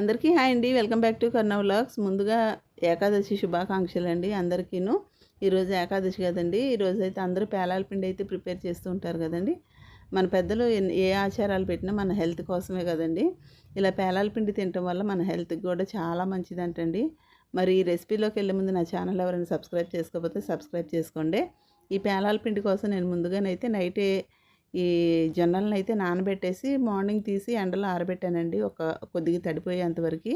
అందరికీ హాయ్ అండి. Welcome back to Karna vlogs. ముందుగా ఏకాదశి శుభాకాంక్షలు అండి అందరికీను. ఈరోజు ఏకాదశి కదండి. ఈరోజు అయితే అందరూ పేలాల పిండి అయితే ప్రిపేర్ చేస్తూ ఉంటారు కదండి. మన పెద్దలు ఏ ఆచారాలు పెట్టినా మన హెల్త్ కోసమే కదండి. ఇలా పేలాల పిండి తినటం వల్ల మన హెల్త్కి కూడా చాలా మంచిదంటండి. మరి ఈ రెసిపీలోకి వెళ్ళే ముందు నా ఛానల్ ఎవరైనా సబ్స్క్రైబ్ చేసుకోకపోతే సబ్స్క్రైబ్ చేసుకోండి. ఈ పేలాల పిండి కోసం నేను ముందుగానైతే నైటే ఈ జొన్నలను అయితే నానబెట్టేసి మార్నింగ్ తీసి ఎండలో ఆరబెట్టానండి. ఒక కొద్దిగా తడిపోయేంతవరకు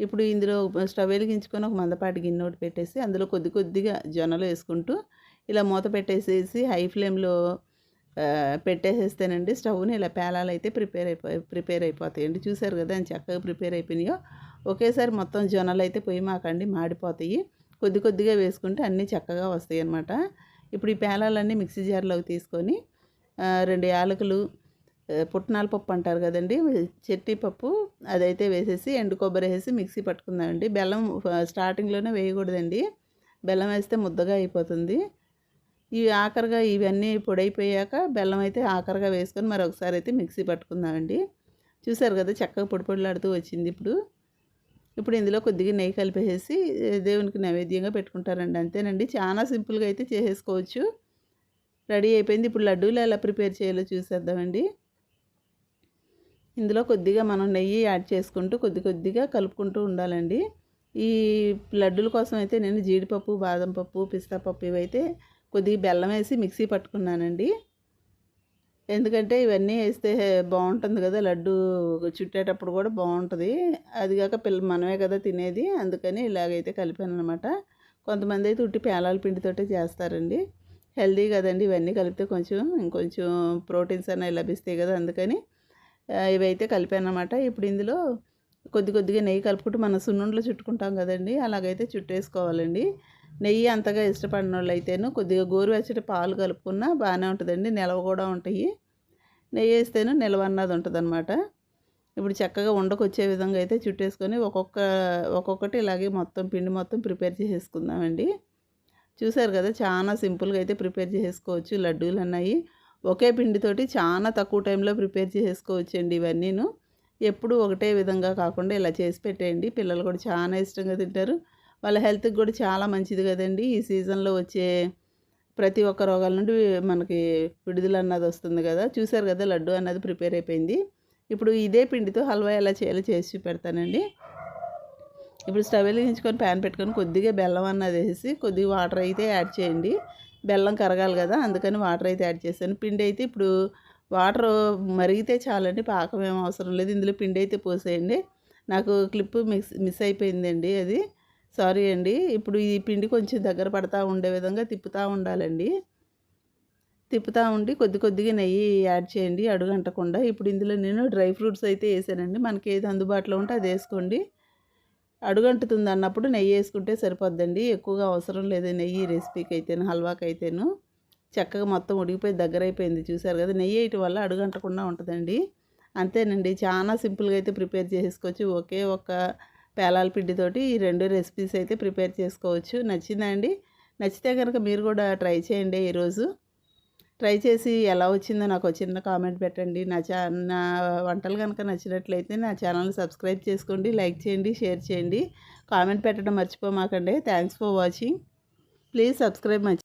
ఇప్పుడు ఇందులో స్టవ్ వెలిగించుకొని ఒక మందపాటి గిన్నె ఒకటి పెట్టేసి అందులో కొద్ది కొద్దిగా జొన్నలు వేసుకుంటూ ఇలా మూత పెట్టేసేసి హై ఫ్లేమ్లో పెట్టేసేస్తానండి పెట్టేసేస్తేనండి స్టవ్ని ఇలా పేలాలు అయితే ప్రిపేర్ అయిపో ప్రిపేర్ అయిపోతాయండి. చూసారు కదా అని చక్కగా ప్రిపేర్ అయిపోయినాయో. ఒకేసారి మొత్తం జొన్నలు అయితే పొయ్యి మాకండి మాడిపోతాయి. కొద్ది కొద్దిగా వేసుకుంటే అన్నీ చక్కగా వస్తాయి అన్నమాట ఇప్పుడు ఈ పేలాలన్నీ మిక్సీ జార్లోకి తీసుకొని రెండు యాలకులు పుట్నాల పప్పు అంటారు కదండి చెట్టి పప్పు అదైతే వేసేసి ఎండు కొబ్బరి వేసి మిక్సీ పట్టుకుందామండి. బెల్లం స్టార్టింగ్లోనే వేయకూడదండి. బెల్లం వేస్తే ముద్దగా అయిపోతుంది. ఇవి ఆఖరిగా ఇవన్నీ పొడైపోయాక బెల్లం అయితే ఆఖరిగా వేసుకొని మరొకసారి అయితే మిక్సీ పట్టుకుందామండి. చూసారు కదా చక్కగా పొడి పొడిలాడుతూ వచ్చింది ఇప్పుడు. ఇప్పుడు ఇందులో కొద్దిగా నెయ్యి కలిపేసి దేవునికి నైవేద్యంగా పెట్టుకుంటారండి. అంతేనండి. చాలా సింపుల్గా అయితే చేసేసుకోవచ్చు. రెడీ అయిపోయింది. ఇప్పుడు లడ్డూలు ఎలా ప్రిపేర్ చేయాలో చూసేద్దామండి. ఇందులో కొద్దిగా మనం నెయ్యి యాడ్ చేసుకుంటూ కొద్ది కొద్దిగా కలుపుకుంటూ ఉండాలండి. ఈ లడ్డూల కోసం అయితే నేను జీడిపప్పు బాదం పప్పు పిస్తా పప్పు ఇవైతే కొద్దిగా బెల్లం వేసి మిక్సీ పట్టుకున్నానండి. ఎందుకంటే ఇవన్నీ వేస్తే బాగుంటుంది కదా లడ్డు చుట్టేటప్పుడు కూడా బాగుంటుంది. అది కాక పిల్ల మనమే కదా తినేది అందుకని ఇలాగైతే కలిపాను అనమాట కొంతమంది అయితే ఉట్టి పేలాల పిండితోటే చేస్తారండి. హెల్దీ కదండి ఇవన్నీ కలిపితే కొంచెం ఇంకొంచెం ప్రోటీన్స్ అనేవి లభిస్తాయి కదా అందుకని ఇవైతే కలిపానమాట. ఇప్పుడు ఇందులో కొద్ది కొద్దిగా నెయ్యి కలుపుకుంటూ మనం సున్నుండలు చుట్టుకుంటాం కదండి అలాగైతే చుట్టేసుకోవాలండి. నెయ్యి అంతగా ఇష్టపడిన వాళ్ళు అయితేను కొద్దిగా గోరువెచ్చటి పాలు కలుపుకున్నా బాగానే ఉంటుందండి నిలవ కూడా ఉంటాయి. నెయ్యి వేస్తేను నిలవ అన్నది ఉంటుందన్నమాట. ఇప్పుడు చక్కగా ఉండకొచ్చే విధంగా అయితే చుట్టేసుకొని ఒక్కొక్క ఒక్కొక్కటి ఇలాగే మొత్తం పిండి మొత్తం ప్రిపేర్ చేసేసుకుందామండి. చూసారు కదా చాలా సింపుల్గా అయితే ప్రిపేర్ చేసుకోవచ్చు లడ్డూలు అన్నాయి ఒకే పిండితోటి చాలా తక్కువ టైంలో ప్రిపేర్ చేసుకోవచ్చు అండి ఇవన్నీను. ఎప్పుడు ఒకటే విధంగా కాకుండా ఇలా చేసి పెట్టేయండి. పిల్లలు కూడా చాలా ఇష్టంగా తింటారు. వాళ్ళ హెల్త్కి కూడా చాలా మంచిది కదండి. ఈ సీజన్లో వచ్చే ప్రతి ఒక్క రోగాల నుండి మనకి విడుదల అన్నది వస్తుంది కదా. చూసారు కదా లడ్డు అన్నది ప్రిపేర్ అయిపోయింది. ఇప్పుడు ఇదే పిండితో హల్వా ఎలా చేయాలో చేసి పెడతానండి ఇప్పుడు స్టవ్ వెలిగించుకొని ప్యాన్ పెట్టుకొని కొద్దిగా బెల్లం అన్నది వేసి కొద్దిగా వాటర్ అయితే యాడ్ చేయండి. బెల్లం కరగాలి కదా అందుకని వాటర్ అయితే యాడ్ చేశాను. పిండి అయితే ఇప్పుడు వాటర్ మరిగితే చాలండి పాకం ఏం అవసరం లేదు. ఇందులో పిండి అయితే పోసేయండి. నాకు క్లిప్ మిస్ మిస్ అయిపోయిందండి అది. సారీ అండి. ఇప్పుడు ఈ పిండి కొంచెం దగ్గర పడతా ఉండే విధంగా తిప్పుతూ ఉండాలండి. తిప్పుతూ ఉండి కొద్ది కొద్దిగా నెయ్యి యాడ్ చేయండి అడుగంటకుండా. ఇప్పుడు ఇందులో నేను డ్రై ఫ్రూట్స్ అయితే వేసానండి. మనకి ఏది అందుబాటులో ఉంటే అది వేసుకోండి. అడుగంటుతుంది అన్నప్పుడు నెయ్యి వేసుకుంటే సరిపోద్దండి. ఎక్కువగా అవసరం లేదు నెయ్యి రెసిపీకి అయితేను హల్వాకి అయితేను చక్కగా మొత్తం ఉడిగిపోయి దగ్గర అయిపోయింది చూసారు కదా నెయ్యి వేయటం వల్ల అడుగంటకుండా ఉంటుందండి. అంతేనండి చాలా సింపుల్గా అయితే ప్రిపేర్ చేసుకోవచ్చు. ఒకే ఒక పేలాల పిండితోటి ఈ రెండు రెసిపీస్ అయితే ప్రిపేర్ చేసుకోవచ్చు. నచ్చిందా అండి? నచ్చితే కనుక మీరు కూడా ట్రై చేయండి ఈరోజు. ట్రై చేసి ఎలా వచ్చిందో నాకు చిన్న కామెంట్ పెట్టండి. నా ఛా నా వంటలు కనుక నచ్చినట్లయితే నా ఛానల్ని సబ్స్క్రైబ్ చేసుకోండి లైక్ చేయండి షేర్ చేయండి. కామెంట్ పెట్టడం మర్చిపోమాకండి. Thanks for watching. Please subscribe మర్చి